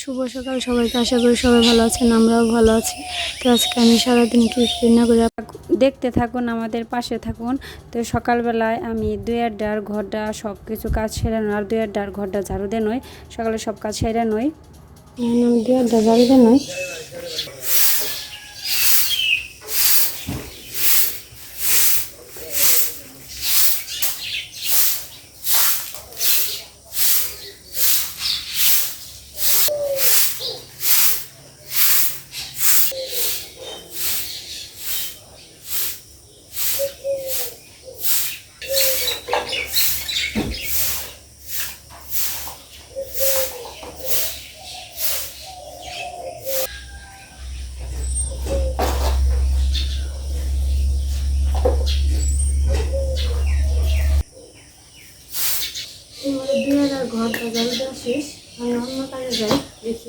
শুভ সকাল সবাইকে আশা করি সবাই ভালো আছেন আমরাও ভালো আছি। তো আজকে আমি সারাদিন কি রান্না করে দেখতে থাকুন আমাদের পাশে থাকুন। তো সকালবেলায় আমি দুই আড্ডার ঘরটা সব কিছু কাজ সেরে নয় আর দুই ডার ঘরটা ঝাড়ু দিয়ে নয় সকালে সব কাজ সেরে নয় আমি দুই আড্ডা ঝাড়ু দিয়ে নই। ঘরটা ঝাড়ু দেওয়া আমি অন্য কাজে যাই দেখি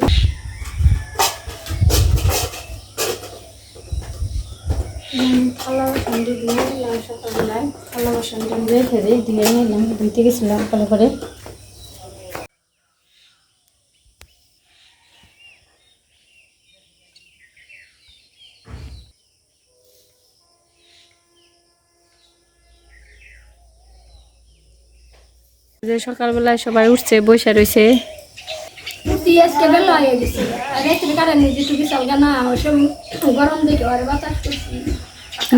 থালা দিয়ে ধুয়ে নিলাম সকালবেলায় থালা বাসনটা রেখে দিই ধুয়ে নিলাম ভালো করে যে সকালবেলায় সবাই উঠছে বসে রয়েছে।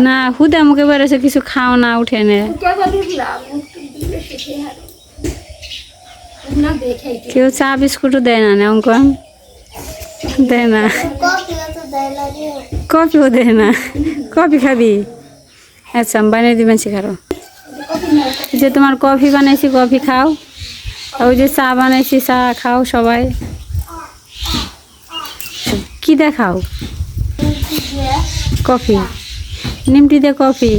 না হুদা মুখে বেরোছে কিছু খাও না উঠে কেউ চা বিস্কুটও দেয় না না অঙ্কন দেয় না। কফিও দেয় না। কফি খাবি? আচ্ছা আমি বানিয়ে দিবেন শিখারো যে তোমার কফি বানাইছি কফি খাও। ওই যে চা বানাইছি চা খাও সবাই। কি দেখাও? কফি। নিমটি দিয়ে কফি।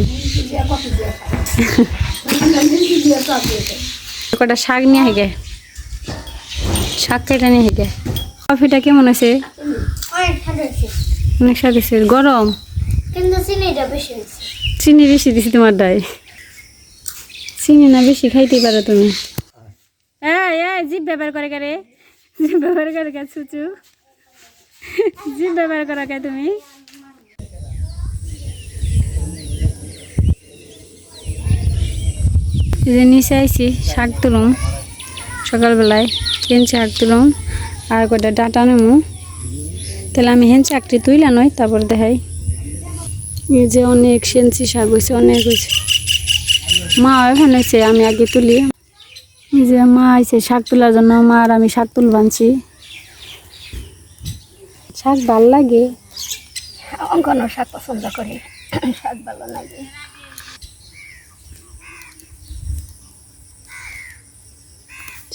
কটা শাক নিয়ে হেগে শাক কেটে নিয়ে হেগে কফিটা কেমন আছে অনেক স্বাদ আছে গরম? কিন্তু চিনিটা বেশি চিনি বেশি দিছি তোমার ডাই চিনি না বেশি খাইতে পারো তুমি। জিভ ব্যবহার করে কে রে? জিভ ব্যবহার করে কে চুচু জিভ ব্যবহার করা কে তুমি? যে নিচে আইছি শাক তুলুম। সকালবেলায় তিন শাক তুলুম আর কটা ডাটা নেমু। তাহলে আমি হেন চাকরি তুইলা নয় তারপর দেখাই। যে অনেক সেন্সি শাক হয়েছে অনেক হয়েছে মা এখন হয়েছে আমি আগে তুলি। এই যে মা আইছে শাক তোলার জন্য মা আর আমি শাক তুল বানছি। শাক ভালো লাগে। অঙ্কন শাক পছন্দ করে। শাক ভালো লাগে।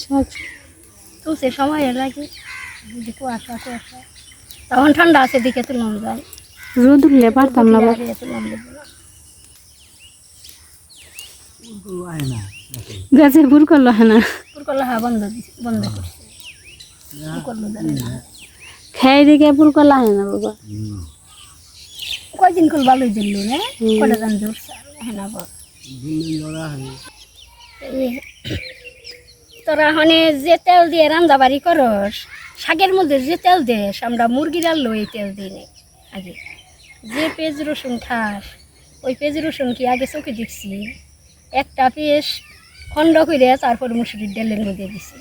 শাক। সময় লাগে। কুয়াশা কুয়াশা। তখন ঠান্ডা আছে দিকে তুলন যায় রোদ উঠলে পারতাম না তুলন দেবো না। গাছে ভুল করল হ্যাঁ না বন্ধ বন্ধ খাই দেখে ভুল করল হ্যাঁ না বাবা। কয়দিন কল ভালোই দিল না কটা জান জোরছে হ্যাঁ না বল তোরা হনে যে তেল দিয়ে রান্না বাড়ি করস শাকের মধ্যে যে তেল দেস আমরা মুরগির আলু এই তেল দিই নে। আগে যে পেঁয়াজ রসুন খাস ওই পেঁয়াজ রসুন কি আগে চোখে দেখছি? একটা পিস খণ্ড করে তারপর মুসুরির ডালের মধ্যে দিছি।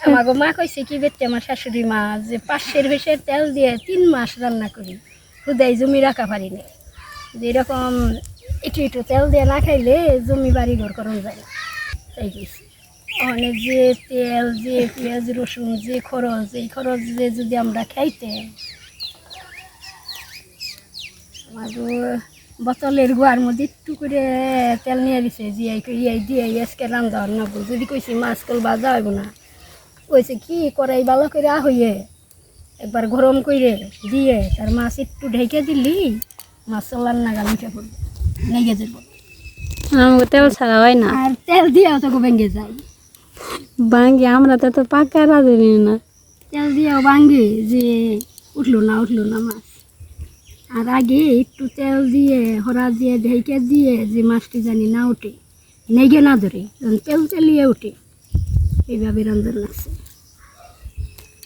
আমাকে মা কইছে, কি বেতে আমার শাশুড়ি মা, যে পাশের ভেসের তেল দিয়ে তিন মাস রান্না করি খুদাই জমি রাখা পারি না যে এরকম একটু একটু তেল দিয়ে না খাইলে জমি বাড়ি ঘর করন যায় না। তাই গেছি অনেক যে তেল, যে পেঁয়াজ, রসুন, যে খরচ, এই খরচ যে যদি আমরা খাইতে আমাদের বোতলের গুয়ার মধ্যে একটু করে তেল নিয়ে দিছে জিয়াই ইয়াই দিয়ে আজকে রান্ধা না যদি কইছি মাছ কল বাজা হইব না কইছে কি করাই ভালো করে হইয়ে একবার গরম করে দিয়ে তার মাছ একটু ঢেকে দিলি মাছ চলার নাগাল উঠে পড়বে লেগে যাব তেল ছাড়া হয় না। আর তেল দিয়েও তো ভেঙে যায়। বাঙ্গি আমরা তো পাকা রাঁধুনি না। তেল দিয়েও ভাঙে যে উঠল না উঠল না মাছ। আর আগে একটু তেল দিয়ে হরা দিয়ে ঢেকে দিয়ে যে মাছটি জানি না ওঠে নেগে না ধরে তেল তেলিয়ে ওঠে এইভাবে রান্ধন লাগছে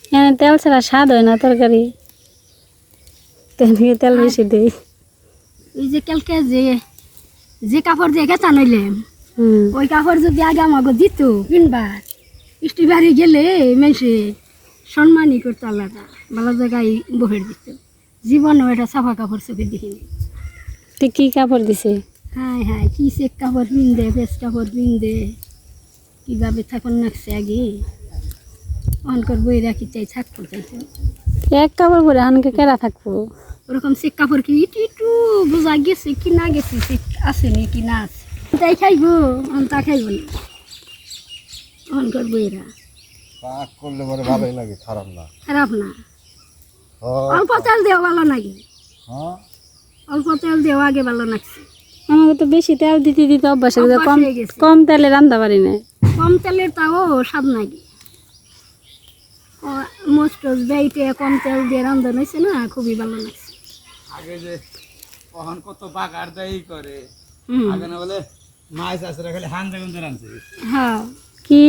এখানে তেল ছাড়া স্বাদ হয় না তরকারি। তেল দিয়ে তেল বেশি দিই। এই যে কালকে যে যে কাপড় দিয়ে গেতা নইলাম ওই কাপড় যদি আগে আমাকে দিত কিনবার বৃষ্টি বাড়ি গেলে মানুষে সম্মানই করতো আলাদা ভালো জায়গায় বহের দিত। জীবনে এটা সাফা কাপড় চোখে দেখিনি। তুই কি কাপড় দিছে? হাই হাই কি চেক কাপড় পিনদে ফেস কাপড় পিনদে কীভাবে থাকুন নাকছে আগে? অনকর বই রাখি চাই থাকব চাইছে এক কাপড় পরে আনকে কেরা থাকব? ওরকম চেক কাপড় কি ইটু ইটু বোঝা গেছে কি না গেছে চেক আসেনি কি না আছে। তাই খাইবো অন তা খাইব না। অনকর বইরা পাক করলে পরে ভালোই লাগে খারাপ না। খারাপ না। হ্যাঁ, অল্প তেল দেওয়া ভালো নাকি? হ্যাঁ। অল্প তেল দেওয়া আগে ভালো লাগছে আমাকে তো বেশি তেল দিতে দিতে অভ্যাস হয়ে কম কম তেলে রান্না পারি না। কম তেলের তাও স্বাদ নাকি? মোস্ট বেইটে কম তেল দিয়ে রান্ধন হয়েছে না খুবই ভালো লাগছে আগে যে কখন কত বাগার দেয় করে। আগে না বলে মাছ আছে খালি হান দেখুন রানছে হ্যাঁ। কি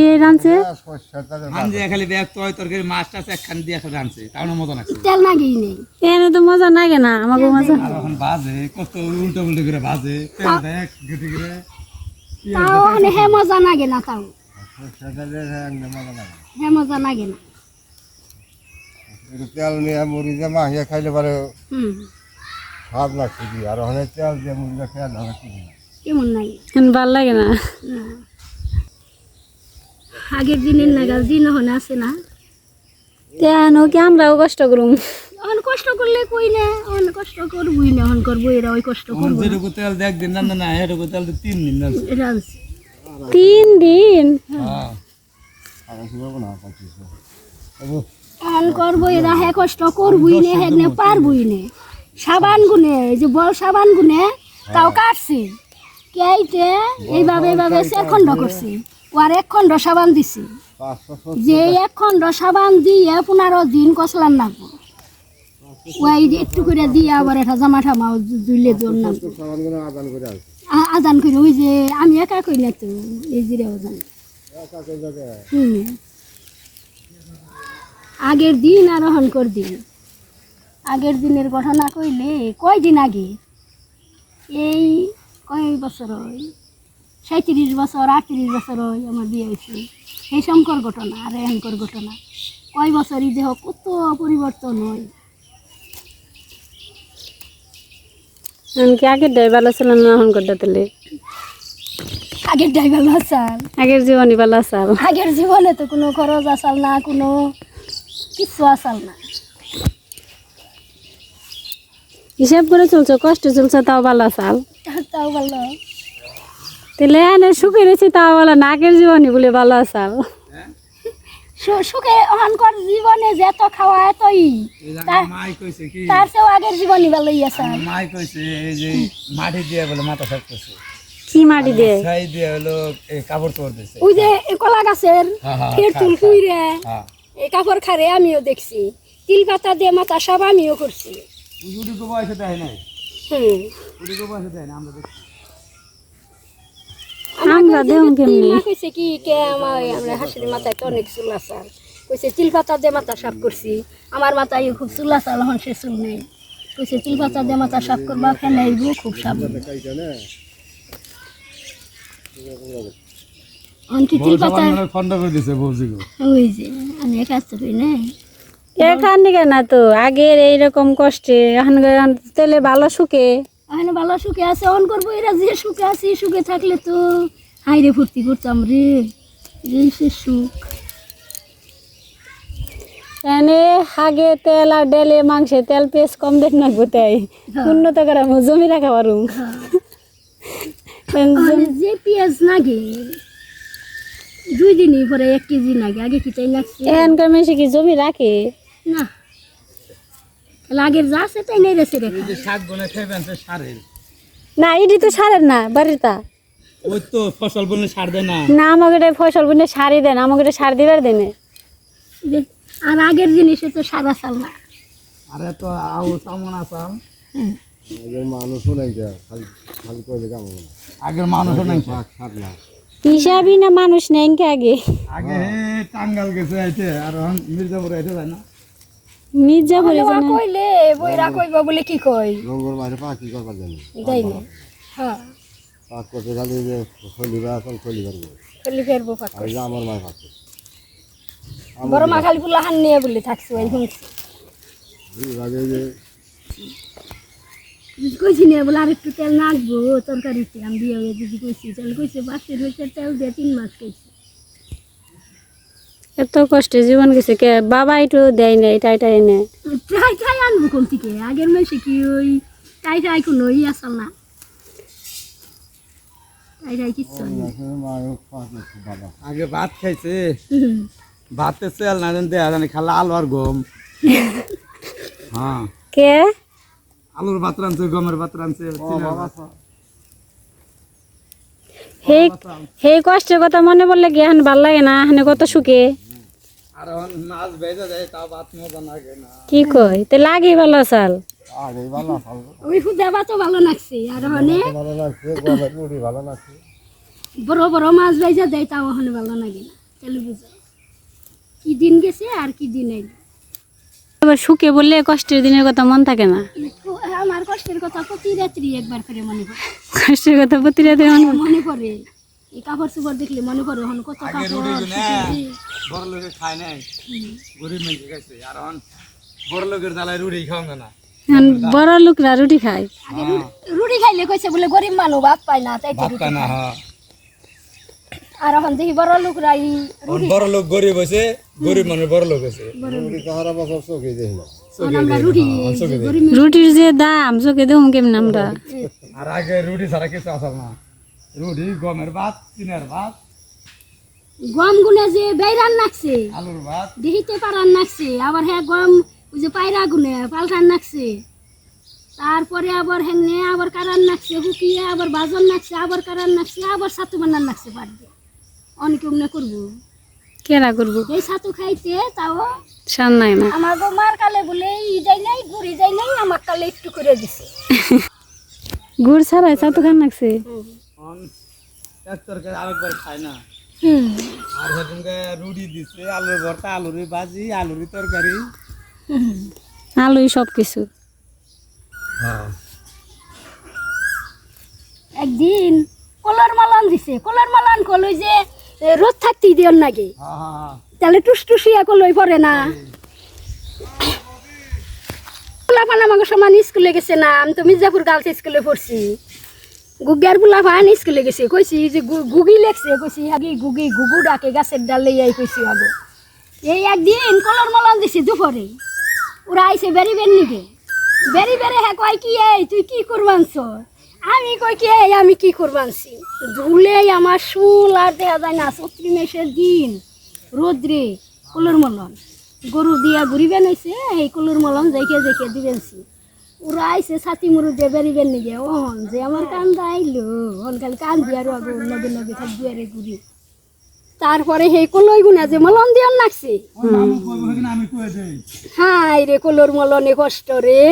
সরষের তেলের খালি ব্যাগ তয় তরকারি মাছ টাছ একখান দিয়ে এখন রানছে তাও না মজা লাগছে। তেল নাগেই নেই। এখানে তো মজা লাগে না আমাকে মজা এখন বাজে কত উল্টো উল্টো করে বাজে। তেল করে। তাও মানে হে মজা লাগে না তাও। হে মজা লাগে। না। তেল নিয়ে মুড়ি দিয়ে মাখিয়ে খাইলে পরে হুম। স্বাদ লাগছে কি? আর ওখানে তেল দিয়ে মুড়ি দিয়ে খেয়ে না। কি কেমন লাগে? ভালো লাগে না। না। আগের দিনের নাগাল দিন ওখানে আছে না। তেন কি আমরাও কষ্ট করুম? কষ্ট করলে কই না এখন কষ্ট করবই না এখন করব এরা ওই কষ্ট করব যেটুকু তেল দেখ দিন রান্ধে না সেটুকু তেল তো তিন দিন রানছে তিন দিন? হ্যাঁ। করব এরা হ্যাঁ কষ্ট করবই না হ্যাঁ না পারবই না। সাবান গুনে এই যে বল সাবান গুনে তাও কাটছে। কেইটে এইভাবে এইভাবে খণ্ড করছে। ও আর এক খণ্ড সাবান দিছে। যে এক খণ্ড সাবান দিয়ে পনেরো দিন কষলার নাগবো ওই একটু করে দিয়ে আবার একটা জামা ঠামাও জুলে সাবান করে আদান করে, ওই যে আমি একা করি না তো, এই জিরে হুম। আগের দিন আর অহনকর দিন। আগের দিনের ঘটনা কইলে কয় দিন আগে? এই কয় বছর সাঁত্রিশ বছর আটত্রিশ বছর হয় আমার বিয়ে হয়েছে। এই শঙ্কর ঘটনা আর এখনকর ঘটনা। কয় বছরই দেহ কত পরিবর্তন হয়। এমনকি আগের ডাই ভালো ছিল না এখন করতে তেলে আগের ড্রাইভার আসাল। আগের জীবনই ভালো আসাল। আগের জীবনে তো কোনো খরচ আসাল না কোনো কিছু আসাল না। হিসাব করে চলছো কষ্ট চলছে তাও ভালো আসাল। তাও ভালো। তেলে এনে সুখে রয়েছে তাও ভালো না আগের জীবনই বলে ভালো আসাল সু- সুখে অহংকর জীবনে যে এত খাওয়া এতই। তার- আমার মাই কইছে কি? তার চেয়েও আগের জীবনই ভালোই আছে। মাই কইছে এই যে মাটি দিয়ে বলে মাথা সাফ করছে কি মাটি দিয়ে? ছাই দিয়ে হলো এই কাপড় তোর দিছে। ওই যে কলা গাছের হ্যাঁ, হ্যাঁ, ফের তুল খা- খা। কুইরে হ্যাঁ। এই কাপড় খারে আমিও দেখছি। তিল পাতা দিয়ে মাথা সাব আমিও করছি। উড়িকে বয়সে দেয় নাই। হুম। উড়িকে বয়সে দেয় না আমরা দেখছি। আমরা দেউন কেমনি? কইছে কি কে আমার আমরা হাসির মাথায় তো অনেক চুল কইছে তিল পাতা দিয়ে মাথা সাফ করছি। আমার মাথায় খুব চুল এখন সে চুল নেই। কইছে তিল পাতা দিয়ে মাথা সাফ করবা ফেনাইব খুব সাপ অনকি তিল পাতা খন্ড করে দিছে বৌজিগো ওই যে আমি একা তো না? এখান থেকে না তো? আগের এইরকম কষ্টে এখন তেলে ভালো সুখে। ভালো সুখে আছে অন করব এরা যে সুখে আছি সুখে থাকলে তো হাইরে ফুর্তি করতাম রে। এই সে সুখ। এনে হাগে তেল আর ডেলে মাংসে তেল পেস কম দেখ না গোটাই। উন্নত করা জমি রাখা পারু ওখানে যে পেঁয়াজ নাগে দুই দিনই পরে এক কেজি নাগে আগে কি তাই লাগছে? এখানকার মেশে কি জমি রাখে? না। তাহলে আগের যা আছে তাই নেই রেছে রেখা শাক সারের। না এটি তো সারের না বাড়িটা ওই তো ফসল বনে সার দেয় না। না আমাকে ফসল বুনে সারি দেন আমাকে সার দিবার দেনে আর আগের জিনিসে তো সাদা চাল না। আরে তো আউ সামন আসাম। হুম। মানুষও নাই খালি খালি করে কাম আগের মানুষও নাই শাক শাক না হিসাবই না মানুষ নেই কে আগে। আগে টাঙ্গাল গেছে আইতে আর মির্জাপুর আইতে যায় না। মির্জাপুরে কইলে বইরা কইবা বলে কি কই পাখি করবার জানি? দেই না। হ্যাঁ। পাক করতে খালি যে খলিবার এখন খলিবার পাক যে আমার মায় পাচ্ছে বড় মা খালি পুলা হান নিয়ে বলে থাকছি ওই শুনছি। আগে যে দিদি কইছি নিয়ে বলে আর একটু তেল নাচবো তরকারিতে আমি দিয়ে ওই দিদি কইছি। তাহলে কইছে বাচ্চার হয়েছে তেল দিয়ে তিন মাস কইছি এত কষ্টে জীবন গেছে কে? বাবা একটু দেয় না এটা এটা এনে ট্রাই ট্রাই আনব কোন থেকে? আগের মাসে কি ওই টাই টাই কোনো ই আসল না টাই টাই কিচ্ছু হয়নি। মায় পাখি বাবা আগে ভাত খাইছে। ভাতে তেল না জানি দেয়া জানি খালা আলু আর গম। হ্যাঁ। কে? আলুর ভাত রানছে গমের ভাত ভাত। সেই সেই কষ্টের কথা মনে পড়লে কি এখন ভালো লাগে না? এখানে কত সুখে। আর মাছ ভেজে যায় তাও ভাত মজা লাগে না। কি কয়? তে লাগে ভালো চাল। আগে ভালো ভালো। ওই খুদা তো ভালো লাগছে আর ওখানে ভালো লাগছে গমের মুড়ি ভালো লাগছে। বড় বড় মাছ বাইজা দেয় তাও ওখানে ভালো লাগে না তাহলে বুঝো। কি দিন গেছে আর কি দিন এলো এবার সুখে বললে কষ্টের দিনের কথা মন থাকে না। আমার কষ্টের কথা প্রতি রাত্রি একবার করে মনে পড়ে। কষ্টের কথা প্রতি রাতে মনে পড়ে। এই কাপড় চোপড় দেখলে মনে পড়ে ওখানে কত কাপড়। বড় লোকে খায় নাই গরিব মেয়ে খাইছে আর বড় লোকের জ্বালায় রুটি খাওয়া না। এখন বড় লোকরা রুটি খায়। রুটি খাইলে কইছে বলে গরিব মানুষ ভাত পায় না তাই ভাত রুটি পায় না হ্যাঁ। আর এখন দেখি বড় লোকরা এই বড় লোক গরিব হয়েছে গরিব মানুষ বড় লোক হয়েছে মুড়ি কাহারা বছর চোখে দেখি না। এখন আমরা রুটি যে গরিব রুটির যে দাম চোখে দেখুন কেমন আমরা। আর আগে রুটি ছাড়া কিছু আসল না। রুটি গমের ভাত চিনের ভাত গম গুনে যে বেড়ান নাকছে। আলুর ভাত। দেখিতে পারান নাকছে। আবার হ্যাঁ গম ওই যে পায়রা গুনে পাল্টান নাকছে। তারপরে আবার হেনে আবার কারান নাকছে হুকিয়ে আবার বাজন নাকছে আবার কারান নাকছে আবার ছাতু বানান নাকছে পাট দিয়ে। অনেকে মনে করব। কেরা করব? এই ছাতু খাইতে তাও সান নাই না। আমার গো মার কালে বলে ই যাই নাই ঘুরি যাই নাই আমার কালে একটু করে দিছে। গুড় ছাড়াই চা খান লাগছে এক তরকারি আরেকবার খায় না। আর সেদিনকে রুটি দিচ্ছে আলুর ভর্তা আলুরি ভাজি আলুরি তরকারি। আলুই সব কিছু হ্যাঁ। একদিন কলার মালান দিছে কলার মালান কলই যে রোদ থাকতে দিও নাকি হ্যাঁ হ্যাঁ তাহলে টুসটুসিয়া কলই পড়ে না। পোলাপান আমাকে সমান স্কুলে গেছে না আমি তো মির্জাপুর গার্লস স্কুলে পড়ছি। গুগিয়ার পোলাপান স্কুলে গেছে কইছি যে গুগি লেখছে কইছি আগে গুগি গুগু ডাকে গাছের ডালে এই কইছি আগে। এই একদিন কলর মলান দিছে দুপুরে। ওরা আইসে বেরি বের নিকে বেরি বেরে হ্যাঁ কয় কি, এই, তুই কি করবানছ? আমি কই কি, এই, আমি কি করবানছি? ধুলে আমার শুল আর দেখা যায় না। চত্রি মেসের দিন রোদ্রে কলর মলন গরু দিয়া ঘুরিবে নাইছে এই কলর মলন যাইকে যাইকে দিবেনছি। ওরা আইসে ছাতি মুরু দিয়ে বেরিবেন নিগে ওহন যে আমার কান্দা আইলো হন খালি কান দিয়ে আরও নদী নদী খালি দুয়ারে ঘুরি। তারপরে সেই কলই গুনা যে মলন দিয়ন দেই। হাই রে কলর মলনে কষ্ট রে।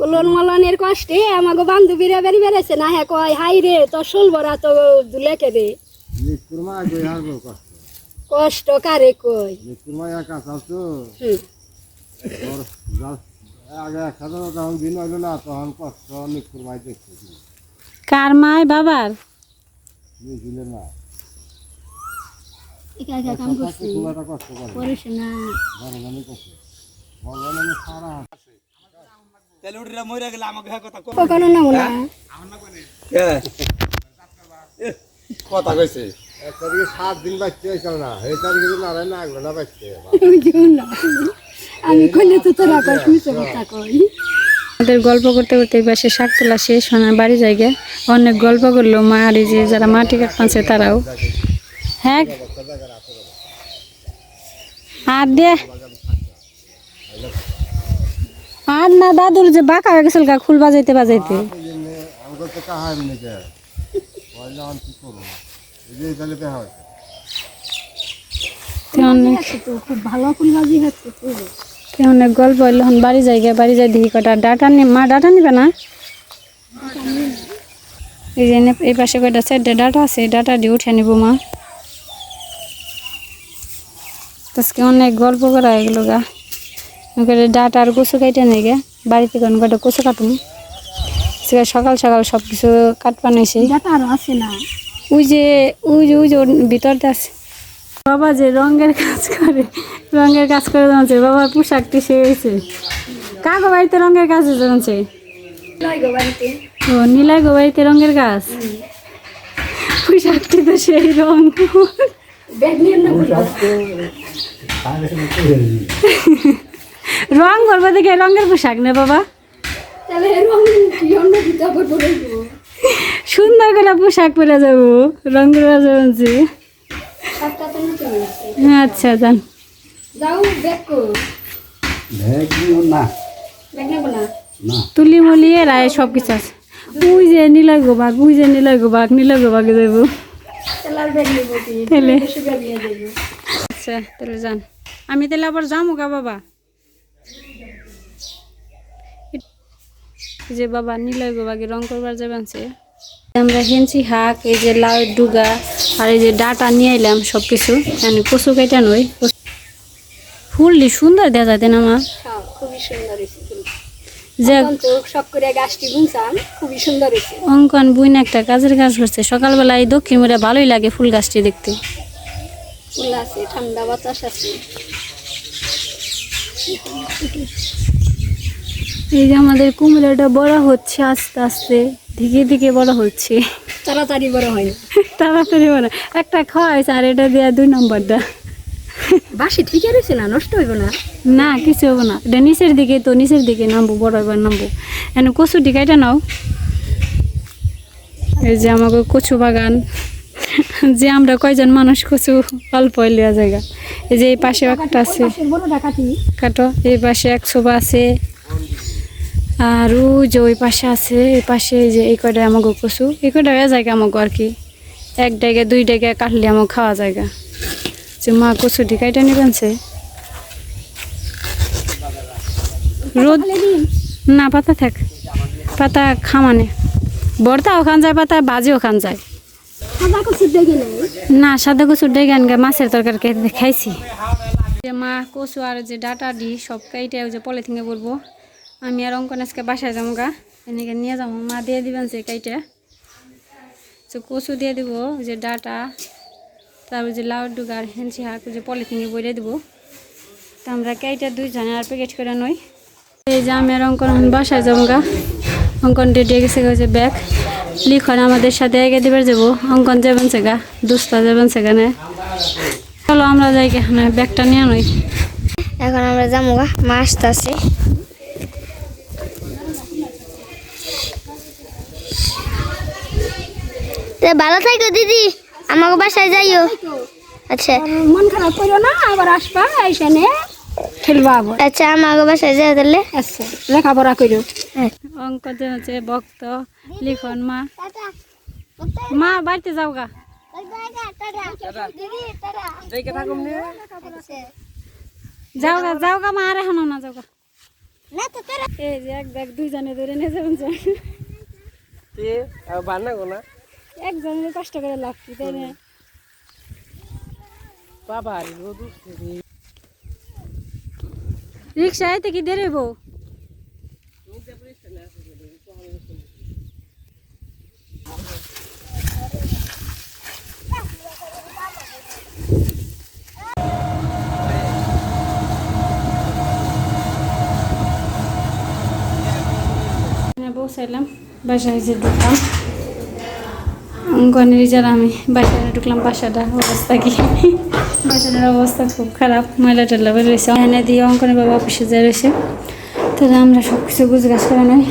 কলর মলনের কষ্টে আমাকে বান্ধবীরা বেরি বেড়াইছে না হ্যাঁ কয় হাই রে তোর শোল ভরা তো দুলেকে রে কষ্ট? কষ্ট কারে কই আগে একসাথে যখন দিন হইল না তখন কষ্ট মৃত্যুর মাই দেখছে। কার মায় বাবার? মিছিলের মা একা একা কাম করছি। করিস না কষ্ট বড় জানি সারা তাহলে উঠিরা মরে গেলে আমাকে হ্যাঁ কথা কখনো না না কথা কইছে। এক তারিখে সাত দিন বাচ্চা হয়েছিল না। এই তারিখে তো নারায়ণ না আগলো না বাচ্চা আমি কইলে তো তোরা কই শুনতে কথা কই আমাদের গল্প করতে করতে এই পাশে শাক তোলা শেষ হয় বাড়ি জায়গায় অনেক গল্প করল মা আর যে যারা মাটি কাটছে তারাও। হ্যাঁ? আর দে। আর না, দাদুর যে বাঁকা হয়ে গেছিল গা, খুল বাজাইতে বাজাইতে। খুব ভালো ফুলবাজি হচ্ছে তো তে অনেক গল্প হইল এখন বাড়ি যাই জায়গায় বাড়ি যাই দেখি কটা ডাটা নি মা ডাটা নিবে না? এই যে এই পাশে কয়টা চারটে ডাটা আছে ডাটা দিয়ে উঠে নিব মা। আজকে অনেক গল্প করা এগুলো গা। ওখানে ডাটা আর কচু কাইটে নেই গে বাড়িতে কোন কটা কচু কাটুন সে সকাল সকাল সব কিছু কাটপা নিয়েছে ডাটা আরও আছে না? ওই যে ওই যে ওই যে ওর ভিতরতে আছে। বাবা যে রঙের কাজ করে, রঙের কাজ করে জানছে। বাবার পোশাকটি সে হয়েছে। কাকো বাড়িতে রঙের কাজ জানছে? ও নীলাই গো বাড়িতে রঙের কাজ? পোশাকটি তো সেই নিয়ে রং করব দেখে রঙের পোশাক নে বাবা। রং। সুন্দর করে পোশাক পরে যাব রঙের কাজ জানছি সাতটা তো নিতে হয়েছে। আচ্ছা যান। তুলি মলি রায় সব কিছু আছে। ওই যে নীলাই গোবাক ওই যে নীলাই গোবাক নীলাই গোবাকে যাব। তাহলে আচ্ছা তাহলে যান। আমি তাহলে আবার যাব গা বাবা। যে বাবা নীলয় গোবাকে রং করবার যাবেন সে আমরা হেঞ্চি শাক এই যে লাউ ডুগা আর এই যে ডাটা নিয়ে এলাম সব কিছু মানে কচু কাইটা নই ফুললি সুন্দর দেখা যায় না মা হ্যাঁ খুবই সুন্দর যে অঙ্কন বুইন একটা কাজের কাজ করছে। সকালবেলা এই দক্ষিণ মোড়ে ভালোই লাগে ফুল গাছটি দেখতে। ফুল আছে ঠান্ডা বাতাস আছে। এই যে আমাদের কুমড়াটা বড় হচ্ছে আস্তে আস্তে। ধীরে ধীরে বড় হচ্ছে। তাড়াতাড়ি বড় হয়। তাড়াতাড়ি বড়। একটা খাওয়া হয়েছে আর এটা দেওয়া দুই নম্বরটা বাসি ঠিকই রয়েছে না? নষ্ট হইব না? না কিছু হব না। এটা নিচের দিকে তো নিচের দিকে নামবো বড় এবার নামবো। এনে কচু টিকাইটা নাও। এই যে আমাকে কচু বাগান। যে আমরা কয়জন মানুষ কচু অল্প লিয়া জায়গা। এই যে এই পাশে একটা আছে। কাটো এই পাশে এক সোফা আছে। আর ও যে ওই পাশে আছে এই পাশে যে এই কয়টা আমাকে কচু এই কয়টা জায়গা আমাকে আর কি। এক ডেগে দুই ডেগে কাটলে আমাকে খাওয়া জায়গা। যে মা কচু ঢিকাইটা নিবেন সে রোদ না পাতা থাক। পাতা খামানে বর্তাও ওখান যায় পাতা বাজে ওখান যায়। না সাদা কচুর ডেগে আনগে মাছের তরকারি খাইছি। যে মা কচু আর যে ডাটা দি সব কাইটে ওই যে পলিথিনে পড়ব আমি আর অঙ্কন আজকে বাসায় যাব গা এনেকে নিয়ে যাব মা দিয়ে দিবেন সে কাইটে। তো কচু দিয়ে দিব, যে ডাটা, তারপর যে লাউ ডুগার হেঁচি হাঁক, যে পলিথিনে বইরে দিব। তো আমরা কাইটে দুইজনে আর প্যাকেট করে নই। এই যে আমি আর অঙ্কন বাসায় যাব গা অঙ্কন রেডি গেছে যে ব্যাগ। লিখন আমাদের সাথে এগে দিবার যাব। অঙ্কন যাবেন সে গা দুস্তা যাবেন সেখানে চলো আমরা যাই এখানে ব্যাগটা নিয়ে নই। এখন আমরা যাব গা মা ভালো থাকো দিদি। আমাকে বাসায় যাইও। আচ্ছা। মন খারাপ করো না আবার আসবা এইখানে খেলবা আবার। আচ্ছা আমাকে বাসায় যাও তাহলে। আচ্ছা লেখাপড়া করো অঙ্ক যে হচ্ছে ভক্ত লিখন মা। মা বাড়িতে যাও গা। যাও গা যাও গা মা আর এখন না যাও গা। এই যে এক ব্যাগ দুইজনে ধরে নিয়ে যাবেন বান্না গো না। একজনের কষ্ট করে লাগছি তাই না? বাবা রিক্সা আইতে কি দেরি বউ বসাইলাম বাসায় যে ঢুকলাম। অঙ্কনের যারা আমি বাসায় ঢুকলাম, বাসাটা অবস্থা কি? বাসাটার অবস্থা খুব খারাপ ময়লা টয়লা রয়েছে এনে দিয়ে অঙ্কনের বাবা অফিসে যা রয়েছে। তাহলে আমরা সব কিছু গুজগাছ করে নই।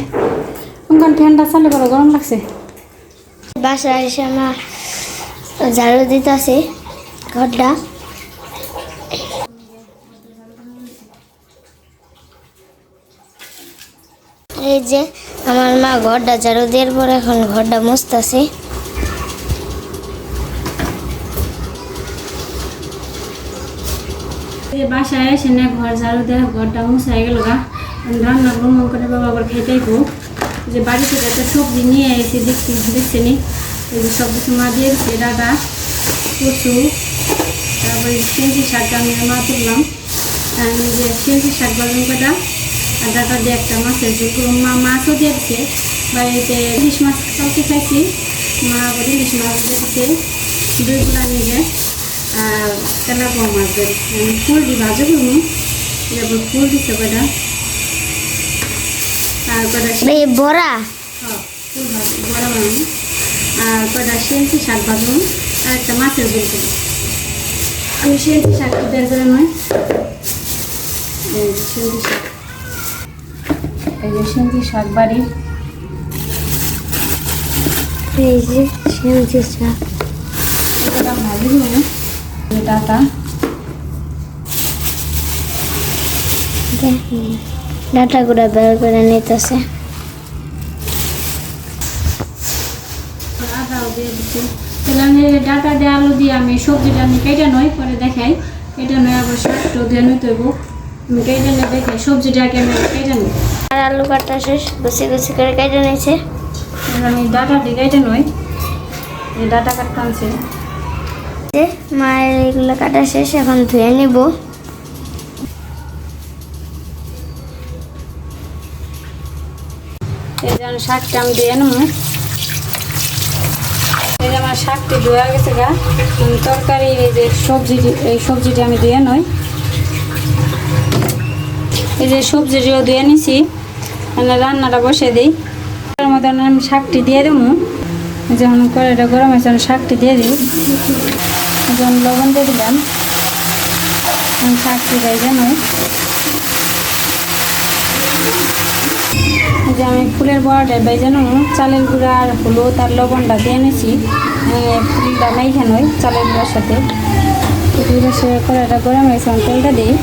অঙ্কন ফ্যানটা চালু করো, গরম লাগছে? বাসায় এসে আমার ঝাড়ু দিতেছে, ঘরটা। এই যে, আমার মা ঘরটা ঝাড়ু দেওয়ার পর এখন ঘরটা মুছতেছে। যে বাসায় এসে না ঘর ঝাড়ু দেওয়া ঘরটা মুছাই গেল গা রান্না করব অঙ্কনের বাবা আবার খেতেই গো যে বাড়ি থেকে একটা সবজি নিয়ে এসে দেখছি দেখছি নি সব কিছু মা দিয়ে দিচ্ছে ডাটা, কচু, তারপরে সেন্সি শাকটা আমি মা তুললাম। আমি যে সেন্সি শাক বাজন কটা আর ডাটা দিয়ে একটা মাছের ঝোল মা মাছও দিয়ে দিচ্ছে বাড়িতে ইলিশ মাছ কালকে খাইছি। মা আবার ইলিশ মাছ দিয়ে দিচ্ছে দুই গুলা নিয়ে তেলাপোয়া মাছ দিচ্ছে আমি ফুল দিয়ে ভাজা করব। তারপর ফুল দিচ্ছে কটা আর কটা এই বড়া? হ্যাঁ, ফুল বড় বানানো আর কটা সেন্সি শাক ভাজুন আর একটা মাছের ঝোল করি আমি সেন্সি শাকটা বের করে নয়। এই শাক। এই যে সেন্সি শাক বাড়ির এই যে সেমজি শাক। এটা ভাজি এই ডাটা ডাটাগুলো বের করে নিতেছে। ডাটা দিয়ে আলু দিয়ে আমি সবজিটা আমি কেটে নই পরে দেখাই। কেটে নয় আবার শাকটাও দিয়ে নই তৈব আমি কেটে নিয়ে দেখাই সবজিটাকে আমি কেটে নিই। আর আলু কাটা শেষ গুছি গুছি করে কেটে নিয়েছে। আমি ডাটা দিয়ে কেটে নই। ডাটা কাটতে আনছি। যে মায়ের এগুলো কাটা শেষ, এখন ধুয়ে শাকটা আমি দিয়ে নেব। শাকটি ধোয়া গেছে গা। তরকারি যে এই আমি দিয়ে নই। এই যে ধুয়ে নিছি। রান্নাটা বসে দিই। মধ্যে আমি শাকটি দিয়ে দেবো। যখন কড়াইটা গরম হয়েছে শাকটি দিয়ে দিই। যখন লবণ দিয়ে দিলাম। শাকটি এই যে আমি ফুলের বড়াটা বেজানো চালের গুঁড়া আর হলুদ আর লবণটা দিয়ে এনেছি। ফুলটা নই চালের গুঁড়ার সাথে। করে কড়াইটা গরম হয়েছে তেলটা দিই।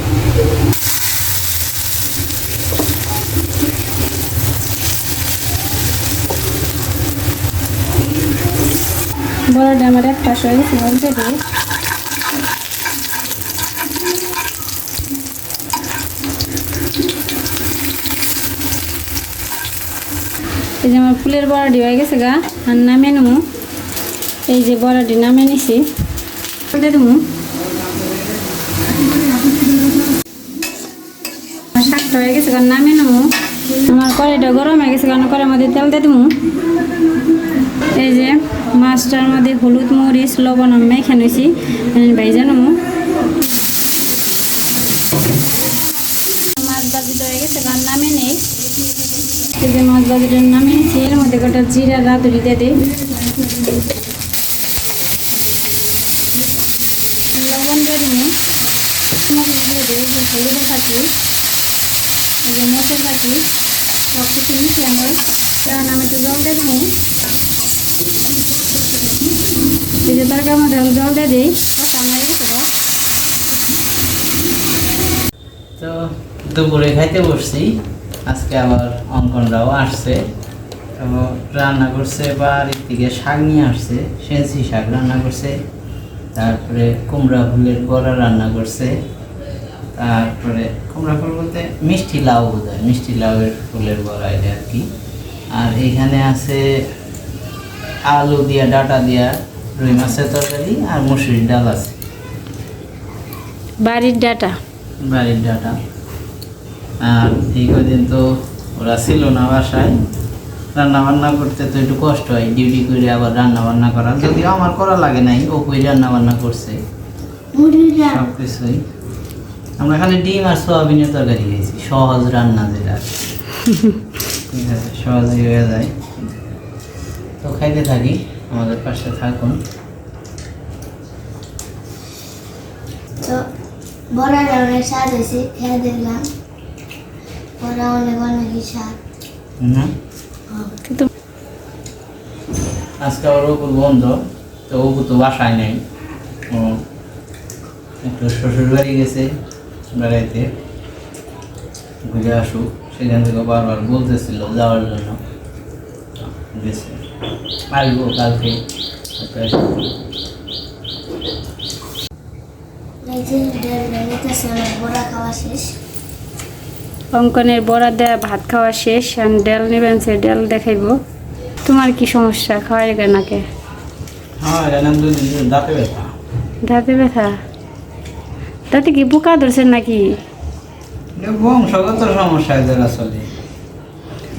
বড়াটা আমার এক পাশ হয়ে বলতে দিই এই যে আমার ফুলের বড়াটি হয়ে গেছে গা, আর নামিয়ে নেব। এই যে বড়াটি নামিয়ে নিছি। উল্টে দেবো। শাকটা হয়ে গেছে কারণ নামিয়ে নেব। আমার কড়াইটা গরম হয়ে গেছে কারণ কড়াইয়ের মধ্যে তেল দিয়ে দেবো। এই যে মাছটার মধ্যে হলুদ মরিচ, লবণ আমি মেখে নিয়েছি ভাইজা নেব মাছ বাজিটা হয়ে গেছে কারণ যে মাছ এর মধ্যে কটা জিরা, রাঁধুনি দিয়ে লবণ দিয়ে দিই, মরিচ দিয়ে এই যে সব কিছু মিশিয়ে আমি জল এই যে তরকার মধ্যে জল দিয়ে দিই তো দুপুরে খাইতে বসছি, আজকে আবার অঙ্কনরাও আসছে। তো রান্না করছে, বাড়ির থেকে শাক নিয়ে আসছে সেন্সি শাক রান্না করছে, তারপরে কুমড়া ফুলের বড়া রান্না করছে, তারপরে কুমড়া ফুল বলতে মিষ্টি লাউ বোধ হয় মিষ্টি লাউয়ের ফুলের বড়া এটা আর কি। আর এখানে আছে আলু দিয়া, ডাটা দিয়া রুই মাছের তরকারি আর মুসুরির ডাল আছে। বাড়ির ডাটা? বাড়ির ডাটা। আর এই কদিন তো ওরা ছিল না বাসায়। রান্না বান্না করতে তো একটু কষ্ট হয় ডিউটি করে আবার রান্না বান্না করা যদিও আমার করা লাগে নাই ও কই রান্না বান্না করছে সব কিছুই আমরা খালি ডিম আর সোয়াবিনের তরকারি খেয়েছি সহজ রান্না যেটা। ঠিক আছে সহজেই হয়ে যায়। তো খাইতে থাকি। আমাদের পাশে থাকুন। তো বড়াটা অনেক স্বাদ হয়েছে খেয়ে দেখলাম। বড়া অনেক অনেকই স্বাদ। কিন্তু আজকে আবার অপুর বন্ধ তো অপু তো বাসায় নেই। ও একটু শ্বশুর বাড়ি গেছে বেড়াইতে। ঘুরে আসুক। সেখান থেকে বারবার বলতেছিল যাওয়ার জন্য। গেছে। আসব কালকে। অঙ্কনের বড়া দেয়া ভাত খাওয়া শেষ আর ডেল নেবেন সে ডেল দেখাইব। তোমার কি সমস্যা? খাওয়ার নাকে? হ্যাঁ দাঁতে ব্যথা। দাঁতে কি বোকা ধরছে নাকি? সমস্যা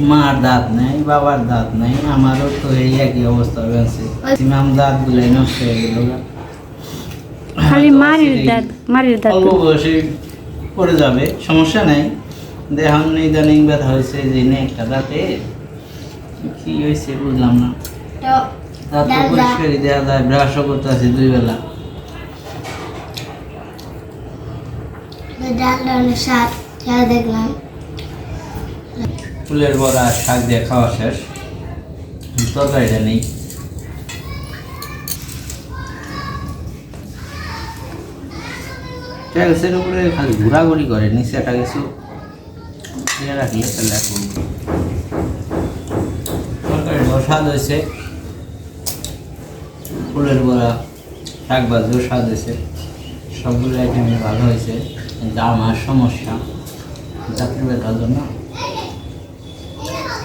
মার দাঁত নেই বাবার দাঁত নেই আমারও তো এই একই অবস্থা হয়েছে। ম্যাম দাঁত গুলাই নষ্ট হয়ে গেল। খালি মারির দাঁত মারির দাঁত। অল্প বয়সে পড়ে যাবে সমস্যা নেই। ইদানিং ব্যথা হয়েছে যে নে একটা দাঁতে। কি হয়েছে বুঝলাম না। দাঁত তো পরিষ্কারই দেওয়া যায় ব্রাশও করতে আছে দুই বেলা ডাল ডালের স্বাদ দেখলাম। ফুলের বড়া, শাক দিয়ে খাওয়া শেষ। তরকারিটা নেই। ট্যাক্সের উপরে খালি ঘোরাঘুরি করে, নিচে একটা কিছু ইয়ে রাখলে তাহলে এখন তরকারি স্বাদ হয়েছে। ফুলের বড়া, শাক ভাজিও স্বাদ হয়েছে। সবগুলো আইটেমই ভালো হয়েছে। কিন্তু আমার সমস্যা চাকরি ব্যথার জন্য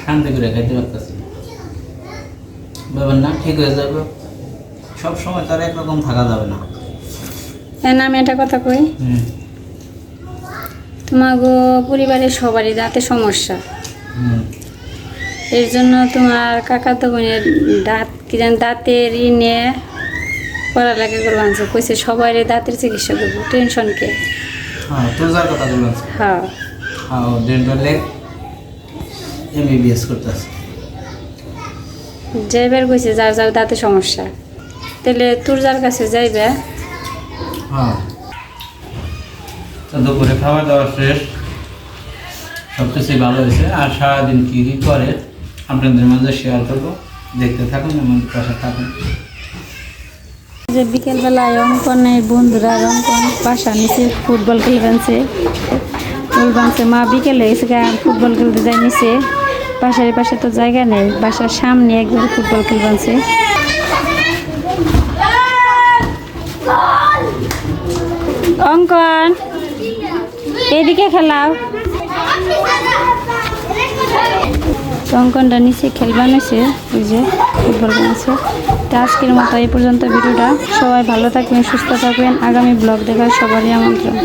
শান্তি করে খাইতে পারতেছি ব্যাপার না ঠিক হয়ে যাবে। সব সময় তার একরকম থাকা যাবে না। এখন আমি একটা কথা কই? তোমার তোমাগো পরিবারের সবারই দাঁতে সমস্যা। এর জন্য তোমার কাকা তো বোনের দাঁত কি জান দাঁতের ই নিয়ে পড়ালেখা করব আনছে। কইছে সবাই দাঁতের চিকিৎসা করব। টেনশন কে? হ্যাঁ তোর যার কথা বললাম হ্যাঁ। হ্যাঁ ডেন্টালে এমবিবিএস করতেছে। যাইবার কইছে যার যার দাঁতে সমস্যা। তাহলে তোর যার কাছে যাইবে। হ্যাঁ। দুপুরে খাওয়া দাওয়া শেষ। সব কিছুই ভালো হয়েছে। আর সারাদিন কী কী করে আপনাদের মাঝে শেয়ার করব। দেখতে থাকুন আমাদের পাশে থাকুন। যে বিকেলবেলায় অঙ্কনের বন্ধুরা অঙ্কন বাসা নিচে ফুটবল খেলবেন খেলবেনছে। বলবানছে মা বিকেলে এসে গা ফুটবল খেলতে যাই নিচে। বাসার পাশে তো জায়গা নেই, বাসার সামনে একবার ফুটবল খেলবানছে অঙ্কন, এদিকে খেলাও। অঙ্কনটা নিচে খেলবান হয়েছে ওই যে ফুটবল বানাচ্ছে তো আজকের মতো এই পর্যন্ত ভিডিওটা। সবাই ভালো থাকবেন, সুস্থ থাকবেন। আগামী ব্লগ দেখার সবারই আমন্ত্রণ।